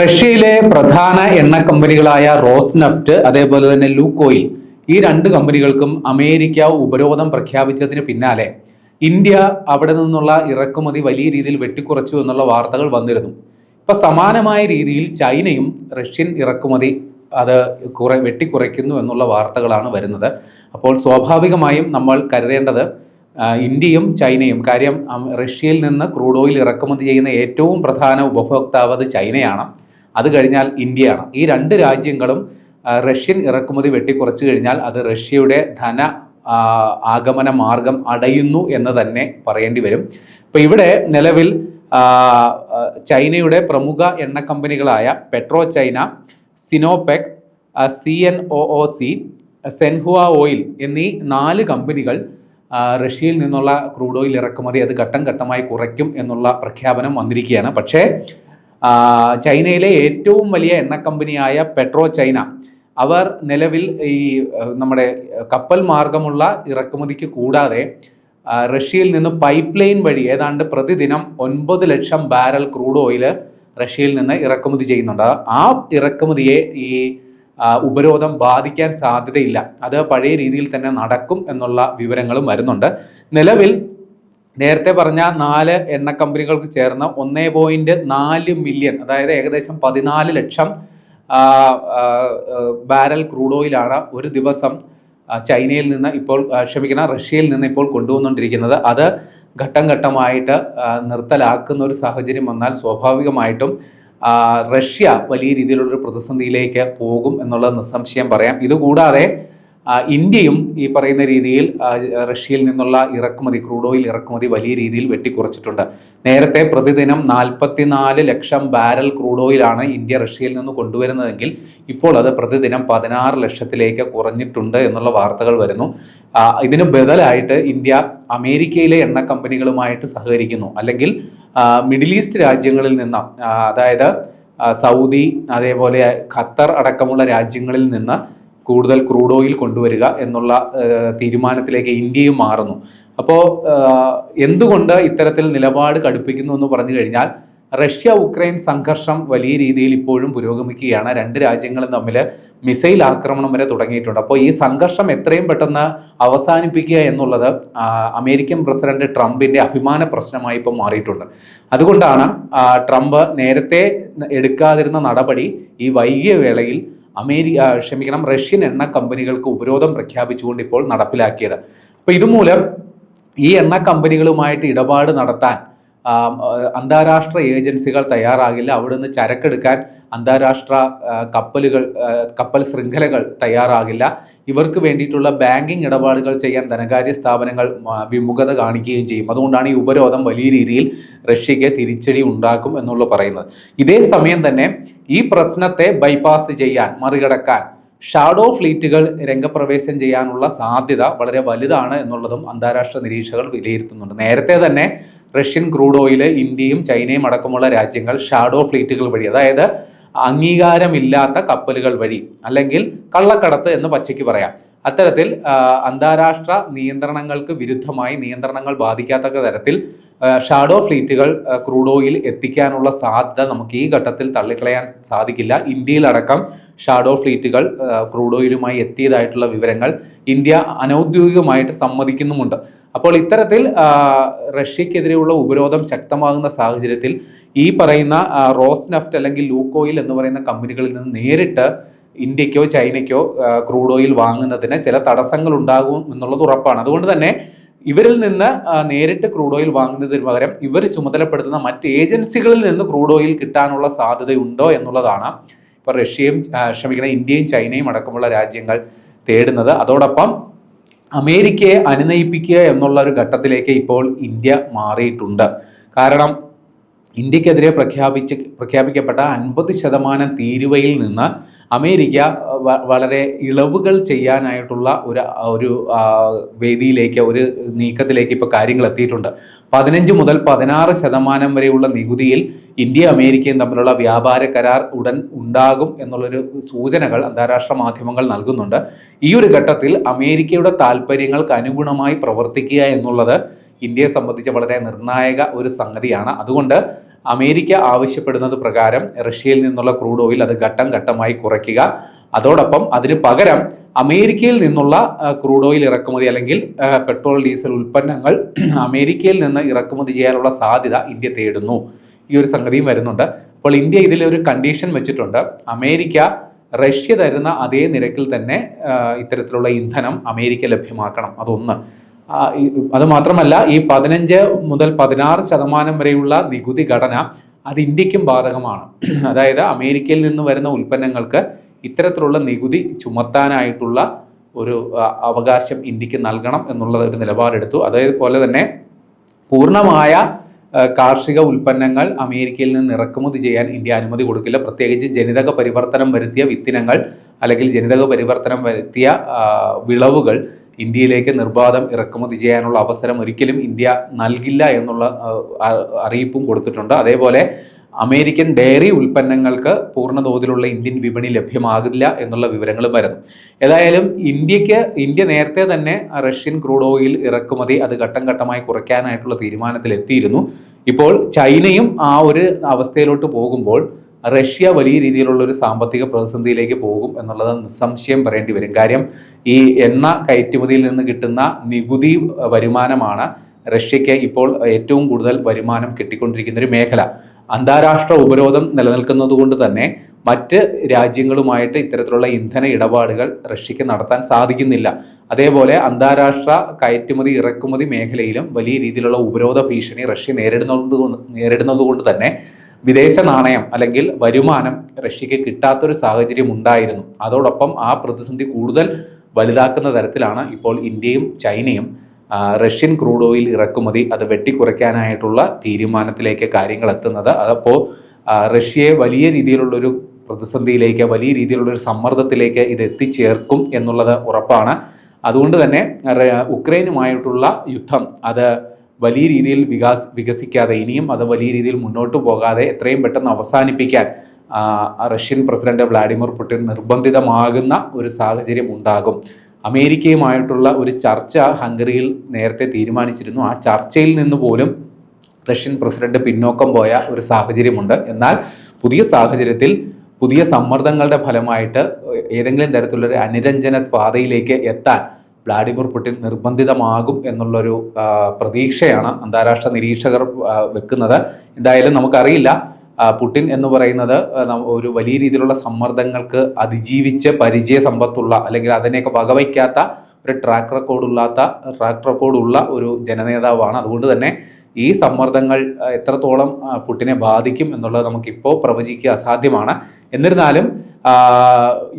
റഷ്യയിലെ പ്രധാന എണ്ണ കമ്പനികളായ റോസ്നഫ്റ്റ് അതേപോലെ തന്നെ ലൂക്കോയിൽ ഈ രണ്ട് കമ്പനികൾക്കും അമേരിക്ക ഉപരോധം പ്രഖ്യാപിച്ചതിന് പിന്നാലെ ഇന്ത്യ അവിടെ നിന്നുള്ള ഇറക്കുമതി വലിയ രീതിയിൽ വെട്ടിക്കുറച്ചു എന്നുള്ള വാർത്തകൾ വന്നിരുന്നു. ഇപ്പൊ സമാനമായ രീതിയിൽ ചൈനയും റഷ്യൻ ഇറക്കുമതി അത് കുറെ വെട്ടിക്കുറയ്ക്കുന്നു എന്നുള്ള വാർത്തകളാണ് വരുന്നത്. അപ്പോൾ സ്വാഭാവികമായും നമ്മൾ കരുതേണ്ടത് ഇന്ത്യയും ചൈനയും കാര്യം റഷ്യയിൽ നിന്ന് ക്രൂഡ് ഓയിൽ ഇറക്കുമതി ചെയ്യുന്ന ഏറ്റവും പ്രധാന ഉപഭോക്താവ് അത് ചൈനയാണ്. അത് കഴിഞ്ഞാൽ ഇന്ത്യയാണ്. ഈ രണ്ട് രാജ്യങ്ങളും റഷ്യൻ ഇറക്കുമതി വെട്ടിക്കുറച്ചു കഴിഞ്ഞാൽ അത് റഷ്യയുടെ ധന ആഗമന മാർഗം അടയുന്നു എന്ന് തന്നെ പറയേണ്ടി വരും. ഇപ്പൊ ഇവിടെ നിലവിൽ ചൈനയുടെ പ്രമുഖ എണ്ണ കമ്പനികളായ Petro China Sinopec C N O O C Zhenhua oil എന്നീ നാല് കമ്പനികൾ റഷ്യയിൽ നിന്നുള്ള ക്രൂഡ് ഓയിൽ ഇറക്കുമതി അത് ഘട്ടം ഘട്ടമായി കുറയ്ക്കും എന്നുള്ള പ്രഖ്യാപനം വന്നിരിക്കുകയാണ്. പക്ഷേ ചൈനയിലെ ഏറ്റവും വലിയ എണ്ണ കമ്പനിയായ പെട്രോ ചൈന. അവർ നിലവിൽ ഈ നമ്മുടെ കപ്പൽ മാർഗമുള്ള ഇറക്കുമതിക്ക് കൂടാതെ റഷ്യയിൽ നിന്ന് പൈപ്പ് ലൈൻ വഴി ഏതാണ്ട് പ്രതിദിനം ഒൻപത് ലക്ഷം ബാരൽ ക്രൂഡ് ഓയിൽ റഷ്യയിൽ നിന്ന് ഇറക്കുമതി ചെയ്യുന്നുണ്ട്. ആ ഇറക്കുമതിയെ ഈ ഉപരോധം ബാധിക്കാൻ സാധ്യതയില്ല. അത് പഴയ രീതിയിൽ തന്നെ നടക്കും എന്നുള്ള വിവരങ്ങളും വരുന്നുണ്ട്. നിലവിൽ നേരത്തെ പറഞ്ഞ നാല് എണ്ണ കമ്പനികൾക്ക് ചേർന്ന ഒന്നേ പോയിന്റ് നാല് മില്യൺ അതായത് ഏകദേശം പതിനാല് ലക്ഷം ബാരൽ ക്രൂഡ് ഓയിലാണ് ഒരു ദിവസം ചൈനയിൽ നിന്ന് ഇപ്പോൾ ക്ഷമിക്കണം റഷ്യയിൽ നിന്ന് ഇപ്പോൾ കൊണ്ടുവന്നുകൊണ്ടിരിക്കുന്നത്. അത് ഘട്ടം ഘട്ടമായിട്ട് നിർത്തലാക്കുന്ന ഒരു സാഹചര്യം വന്നാൽ സ്വാഭാവികമായിട്ടും റഷ്യ വലിയ രീതിയിലുള്ളൊരു പ്രതിസന്ധിയിലേക്ക് പോകും എന്നുള്ളത് നിസ്സംശയം പറയാം. ഇതുകൂടാതെ ഇന്ത്യയും ഈ പറയുന്ന രീതിയിൽ റഷ്യയിൽ നിന്നുള്ള ഇറക്കുമതി ക്രൂഡ് ഓയിൽ ഇറക്കുമതി വലിയ രീതിയിൽ വെട്ടിക്കുറച്ചിട്ടുണ്ട്. നേരത്തെ പ്രതിദിനം നാൽപ്പത്തിനാല് ലക്ഷം ബാരൽ ക്രൂഡ് ഓയിലാണ് ഇന്ത്യ റഷ്യയിൽ നിന്ന് കൊണ്ടുവരുന്നതെങ്കിൽ ഇപ്പോൾ അത് പ്രതിദിനം പതിനാറ് ലക്ഷത്തിലേക്ക് കുറഞ്ഞിട്ടുണ്ട് എന്നുള്ള വാർത്തകൾ വരുന്നു. ഇതിന് ബദലായിട്ട് ഇന്ത്യ അമേരിക്കയിലെ എണ്ണ കമ്പനികളുമായിട്ട് സഹകരിക്കുന്നു. അല്ലെങ്കിൽ മിഡിൽ ഈസ്റ്റ് രാജ്യങ്ങളിൽ നിന്ന് അതായത് സൗദി അതേപോലെ ഖത്തർ അടക്കമുള്ള രാജ്യങ്ങളിൽ നിന്ന് കൂടുതൽ ക്രൂഡ് ഓയിൽ കൊണ്ടുവരിക എന്നുള്ള തീരുമാനത്തിലേക്ക് ഇന്ത്യയും മാറുന്നു. അപ്പോൾ എന്തുകൊണ്ട് ഇത്തരത്തിൽ നിലപാട് കടുപ്പിക്കുന്നു എന്ന് പറഞ്ഞു കഴിഞ്ഞാൽ റഷ്യ ഉക്രൈൻ സംഘർഷം വലിയ രീതിയിൽ ഇപ്പോഴും പുരോഗമിക്കുകയാണ്. രണ്ട് രാജ്യങ്ങളും തമ്മിൽ മിസൈൽ ആക്രമണം വരെ തുടങ്ങിയിട്ടുണ്ട്. അപ്പോൾ ഈ സംഘർഷം എത്രയും പെട്ടെന്ന് അവസാനിപ്പിക്കുക എന്നുള്ളത് അമേരിക്കൻ പ്രസിഡന്റ് ട്രംപിന്റെ അഭിമാന പ്രശ്നമായി ഇപ്പോൾ മാറിയിട്ടുണ്ട്. അതുകൊണ്ടാണ് ട്രംപ് നേരത്തെ എടുക്കാതിരുന്ന നടപടി ഈ വൈകിയ വേളയിൽ അമേരിക്ക ക്ഷമിക്കണം റഷ്യൻ എണ്ണ കമ്പനികൾക്ക് ഉപരോധം പ്രഖ്യാപിച്ചുകൊണ്ട് ഇപ്പോൾ നടപ്പിലാക്കിയത്. അപ്പൊ ഇതുമൂലം ഈ എണ്ണ കമ്പനികളുമായിട്ട് ഇടപാട് നടത്താൻ അന്താരാഷ്ട്ര ഏജൻസികൾ തയ്യാറാകില്ല. അവിടുന്ന് ചരക്കെടുക്കാൻ അന്താരാഷ്ട്ര കപ്പലുകൾ കപ്പൽ ശൃംഖലകൾ തയ്യാറാകില്ല. ഇവർക്ക് വേണ്ടിയിട്ടുള്ള ബാങ്കിങ് ഇടപാടുകൾ ചെയ്യാൻ ധനകാര്യ സ്ഥാപനങ്ങൾ വിമുഖത കാണിക്കുകയും ചെയ്യും. അതുകൊണ്ടാണ് ഈ ഉപരോധം വലിയ രീതിയിൽ റഷ്യയ്ക്ക് തിരിച്ചടി ഉണ്ടാക്കും എന്നുള്ള പറയുന്നത്. ഇതേ സമയം തന്നെ ഈ പ്രശ്നത്തെ ബൈപ്പാസ് ചെയ്യാൻ മറികടക്കാൻ ഷാഡോ ഫ്ലീറ്റുകൾ രംഗപ്രവേശം ചെയ്യാനുള്ള സാധ്യത വളരെ വലുതാണ് എന്നുള്ളതും അന്താരാഷ്ട്ര നിരീക്ഷകർ വിലയിരുത്തുന്നുണ്ട്. നേരത്തെ തന്നെ റഷ്യൻ ക്രൂഡ് ഓയിൽ ഇന്ത്യയും ചൈനയും അടക്കമുള്ള രാജ്യങ്ങൾ ഷാഡോ ഫ്ലീറ്റുകൾ വഴി അതായത് അംഗീകാരമില്ലാത്ത കപ്പലുകൾ വഴി അല്ലെങ്കിൽ കള്ളക്കടത്ത് എന്ന് പച്ചയ്ക്ക് പറയാം. അത്തരത്തിൽ അന്താരാഷ്ട്ര നിയന്ത്രണങ്ങൾക്ക് വിരുദ്ധമായി നിയന്ത്രണങ്ങൾ ബാധിക്കാത്ത തരത്തിൽ ഷാഡോ ഫ്ലീറ്റുകൾ ക്രൂഡ് ഓയിൽ എത്തിക്കാനുള്ള സാധ്യത നമുക്ക് ഈ ഘട്ടത്തിൽ തള്ളിക്കളയാൻ സാധിക്കില്ല. ഇന്ത്യയിലടക്കം ഷാഡോ ഫ്ലീറ്റുകൾ ക്രൂഡ് ഓയിലുമായി എത്തിയതായിട്ടുള്ള വിവരങ്ങൾ ഇന്ത്യ അനൗദ്യോഗികമായിട്ട് സമ്മതിക്കുന്നുമുണ്ട്. അപ്പോൾ ഇത്തരത്തിൽ റഷ്യക്കെതിരെയുള്ള ഉപരോധം ശക്തമാകുന്ന സാഹചര്യത്തിൽ ഈ പറയുന്ന റോസ് നെഫ്റ്റ് അല്ലെങ്കിൽ ലൂക്കോയിൽ എന്ന് പറയുന്ന കമ്പനികളിൽ നിന്ന് നേരിട്ട് ഇന്ത്യക്കോ ചൈനയ്ക്കോ ക്രൂഡ് ഓയിൽ വാങ്ങുന്നതിന് ചില തടസ്സങ്ങൾ ഉണ്ടാകും എന്നുള്ളത് ഉറപ്പാണ്. അതുകൊണ്ട് തന്നെ ഇവരിൽ നിന്ന് നേരിട്ട് ക്രൂഡ് ഓയിൽ വാങ്ങുന്നതിന് പകരം ഇവർ ചുമതലപ്പെടുത്തുന്ന മറ്റ് ഏജൻസികളിൽ നിന്ന് ക്രൂഡ് ഓയിൽ കിട്ടാനുള്ള സാധ്യതയുണ്ടോ എന്നുള്ളതാണ് ഇപ്പൊ റഷ്യയും ക്ഷമിക്കണം ഇന്ത്യയും ചൈനയും അടക്കമുള്ള രാജ്യങ്ങൾ തേടുന്നത്. അതോടൊപ്പം അമേരിക്കയെ അനുനയിപ്പിക്കുക എന്നുള്ള ഒരു ഘട്ടത്തിലേക്ക് ഇപ്പോൾ ഇന്ത്യ മാറിയിട്ടുണ്ട്. കാരണം ഇന്ത്യക്കെതിരെ പ്രഖ്യാപിച്ച് പ്രഖ്യാപിക്കപ്പെട്ട അൻപത് ശതമാനം തീരുവയിൽ നിന്ന് അമേരിക്ക വളരെ ഇളവുകൾ ചെയ്യാനായിട്ടുള്ള ഒരു ഒരു വേദിയിലേക്ക് ഒരു നീക്കത്തിലേക്ക് ഇപ്പോൾ കാര്യങ്ങൾ എത്തിയിട്ടുണ്ട്. പതിനഞ്ച് മുതൽ പതിനാറ് ശതമാനം വരെയുള്ള നികുതിയിൽ ഇന്ത്യ അമേരിക്കയും തമ്മിലുള്ള വ്യാപാര കരാർ ഉടൻ ഉണ്ടാകും എന്നുള്ളൊരു സൂചനകൾ അന്താരാഷ്ട്ര മാധ്യമങ്ങൾ നൽകുന്നുണ്ട്. ഈ ഒരു ഘട്ടത്തിൽ അമേരിക്കയുടെ താല്പര്യങ്ങൾക്ക് അനുഗുണമായി പ്രവർത്തിക്കുക എന്നുള്ളത് ഇന്ത്യയെ സംബന്ധിച്ച് വളരെ നിർണായക ഒരു സംഗതിയാണ്. അതുകൊണ്ട് അമേരിക്ക ആവശ്യപ്പെടുന്നത് പ്രകാരം റഷ്യയിൽ നിന്നുള്ള ക്രൂഡ് ഓയിൽ അത് ഘട്ടം ഘട്ടമായി കുറയ്ക്കുക. അതോടൊപ്പം അതിന് പകരം അമേരിക്കയിൽ നിന്നുള്ള ക്രൂഡ് ഓയിൽ ഇറക്കുമതി അല്ലെങ്കിൽ പെട്രോൾ ഡീസൽ ഉൽപ്പന്നങ്ങൾ അമേരിക്കയിൽ നിന്ന് ഇറക്കുമതി ചെയ്യാനുള്ള സാധ്യത ഇന്ത്യ തേടുന്നു. ഈ ഒരു സംഗതിയും വരുന്നുണ്ട്. അപ്പോൾ ഇന്ത്യ ഇതിൽ ഒരു കണ്ടീഷൻ വെച്ചിട്ടുണ്ട്. അമേരിക്ക റഷ്യ തരുന്ന അതേ നിരക്കിൽ തന്നെ ഇത്തരത്തിലുള്ള ഇന്ധനം അമേരിക്ക ലഭ്യമാക്കണം. അതൊന്ന്. അത് മാത്രമല്ല ഈ പതിനഞ്ച് മുതൽ പതിനാറ് ശതമാനം വരെയുള്ള നികുതി ഘടന അത് ഇന്ത്യക്കും ബാധകമാണ്. അതായത് അമേരിക്കയിൽ നിന്ന് വരുന്ന ഉൽപ്പന്നങ്ങൾക്ക് ഇത്തരത്തിലുള്ള നികുതി ചുമത്താനായിട്ടുള്ള ഒരു അവകാശം ഇന്ത്യയ്ക്ക് നൽകണം എന്നുള്ള ഒരു നിലപാടെടുത്തു. അതേപോലെ തന്നെ പൂർണമായ കാർഷിക ഉൽപ്പന്നങ്ങൾ അമേരിക്കയിൽ നിന്ന് ഇറക്കുമതി ചെയ്യാൻ ഇന്ത്യ അനുമതി കൊടുക്കില്ല. പ്രത്യേകിച്ച് ജനിതക പരിവർത്തനം വരുത്തിയ വിത്തിനങ്ങൾ അല്ലെങ്കിൽ ജനിതക പരിവർത്തനം വരുത്തിയ വിളവുകൾ ഇന്ത്യയിലേക്ക് നിർബാധം ഇറക്കുമതി ചെയ്യാനുള്ള അവസരം ഒരിക്കലും ഇന്ത്യ നൽകില്ല എന്നുള്ള അറിയിപ്പും കൊടുത്തിട്ടുണ്ട്. അതേപോലെ അമേരിക്കൻ ഡയറി ഉൽപ്പന്നങ്ങൾക്ക് പൂർണ തോതിലുള്ള ഇന്ത്യൻ വിപണി ലഭ്യമാകില്ല എന്നുള്ള വിവരങ്ങളും വരുന്നു. ഏതായാലും ഇന്ത്യയ്ക്ക് ഇന്ത്യ നേരത്തെ തന്നെ റഷ്യൻ ക്രൂഡ് ഓയിൽ ഇറക്കുമതി അത് ഘട്ടം ഘട്ടമായി കുറയ്ക്കാനായിട്ടുള്ള തീരുമാനത്തിൽ എത്തിയിരുന്നു ഇപ്പോൾ ചൈനയും ആ ഒരു അവസ്ഥയിലോട്ട് പോകുമ്പോൾ റഷ്യ വലിയ രീതിയിലുള്ള ഒരു സാമ്പത്തിക പ്രതിസന്ധിയിലേക്ക് പോകും എന്നുള്ളത് നിസ്സംശയം പറയേണ്ടി വരും. കാര്യം ഈ എണ്ണ കയറ്റുമതിയിൽ നിന്ന് കിട്ടുന്ന നികുതി വരുമാനമാണ് റഷ്യയ്ക്ക് ഇപ്പോൾ ഏറ്റവും കൂടുതൽ വരുമാനം കിട്ടിക്കൊണ്ടിരിക്കുന്ന ഒരു മേഖല. അന്താരാഷ്ട്ര ഉപരോധം നിലനിൽക്കുന്നത് കൊണ്ട് തന്നെ മറ്റ് രാജ്യങ്ങളുമായിട്ട് ഇത്തരത്തിലുള്ള ഇന്ധന ഇടപാടുകൾ റഷ്യക്ക് നടത്താൻ സാധിക്കുന്നില്ല. അതേപോലെ അന്താരാഷ്ട്ര കയറ്റുമതി ഇറക്കുമതി മേഖലയിലും വലിയ രീതിയിലുള്ള ഉപരോധ ഭീഷണി റഷ്യ നേരിടുന്നത് നേരിടുന്നത് കൊണ്ട് തന്നെ വിദേശ നാണയം അല്ലെങ്കിൽ വരുമാനം റഷ്യക്ക് കിട്ടാത്തൊരു സാഹചര്യം ഉണ്ടായിരുന്നു. അതോടൊപ്പം ആ പ്രതിസന്ധി കൂടുതൽ വലുതാക്കുന്ന തരത്തിലാണ് ഇപ്പോൾ ഇന്ത്യയും ചൈനയും റഷ്യൻ ക്രൂഡ് ഓയിൽ ഇറക്കുമതി അത് വെട്ടിക്കുറയ്ക്കാനായിട്ടുള്ള തീരുമാനത്തിലേക്ക് കാര്യങ്ങൾ എത്തുന്നത്. അതപ്പോൾ റഷ്യയെ വലിയ രീതിയിലുള്ളൊരു പ്രതിസന്ധിയിലേക്ക് വലിയ രീതിയിലുള്ളൊരു സമ്മർദ്ദത്തിലേക്ക് ഇത് എത്തിച്ചേർക്കും എന്നുള്ളത് ഉറപ്പാണ്. അതുകൊണ്ട് തന്നെ ഉക്രൈനുമായിട്ടുള്ള യുദ്ധം അത് വലിയ രീതിയിൽ വികാസ് വികസിക്കാതെ ഇനിയും അത് വലിയ രീതിയിൽ മുന്നോട്ട് പോകാതെ എത്രയും പെട്ടെന്ന് അവസാനിപ്പിക്കാൻ റഷ്യൻ പ്രസിഡന്റ് വ്ളാഡിമിർ പുടിൻ നിർബന്ധിതമാകുന്ന ഒരു സാഹചര്യം ഉണ്ടാകും. അമേരിക്കയുമായിട്ടുള്ള ഒരു ചർച്ച ഹംഗറിയിൽ നേരത്തെ തീരുമാനിച്ചിരുന്നു. ആ ചർച്ചയിൽ നിന്ന് പോലും റഷ്യൻ പ്രസിഡന്റ് പിന്നോക്കം പോയ ഒരു സാഹചര്യമുണ്ട്. എന്നാൽ പുതിയ സാഹചര്യത്തിൽ പുതിയ സമ്മർദ്ദങ്ങളുടെ ഫലമായിട്ട് ഏതെങ്കിലും തരത്തിലുള്ള ഒരു അനുരഞ്ജന പാതയിലേക്ക് എത്താൻ വ്ളാഡിമിർ പുടിൻ നിർബന്ധിതമാകും എന്നുള്ളൊരു പ്രതീക്ഷയാണ് അന്താരാഷ്ട്ര നിരീക്ഷകർ വെക്കുന്നത്. എന്തായാലും നമുക്കറിയില്ല. പുടിൻ എന്ന് പറയുന്നത് ഒരു വലിയ രീതിയിലുള്ള സമ്മർദ്ദങ്ങൾക്ക് അതിജീവിച്ച് പരിചയ സമ്പത്തുള്ള അല്ലെങ്കിൽ അതിനെയൊക്കെ വകവയ്ക്കാത്ത ഒരു ട്രാക്ക് റെക്കോർഡുള്ളാത്ത ട്രാക്ക് റെക്കോർഡുള്ള ഒരു ജനനേതാവാണ്. അതുകൊണ്ട് തന്നെ ഈ സമ്മർദ്ദങ്ങൾ എത്രത്തോളം പുട്ടിനെ ബാധിക്കും എന്നുള്ളത് നമുക്കിപ്പോൾ പ്രവചിക്കുക അസാധ്യമാണ്. എന്നിരുന്നാലും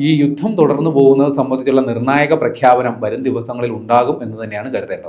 ഈ യുദ്ധം തുടർന്നു പോകുന്നത് സംബന്ധിച്ചുള്ള നിർണായക പ്രഖ്യാപനം വരും ദിവസങ്ങളിൽ ഉണ്ടാകും എന്ന് തന്നെയാണ് കരുതേണ്ടത്.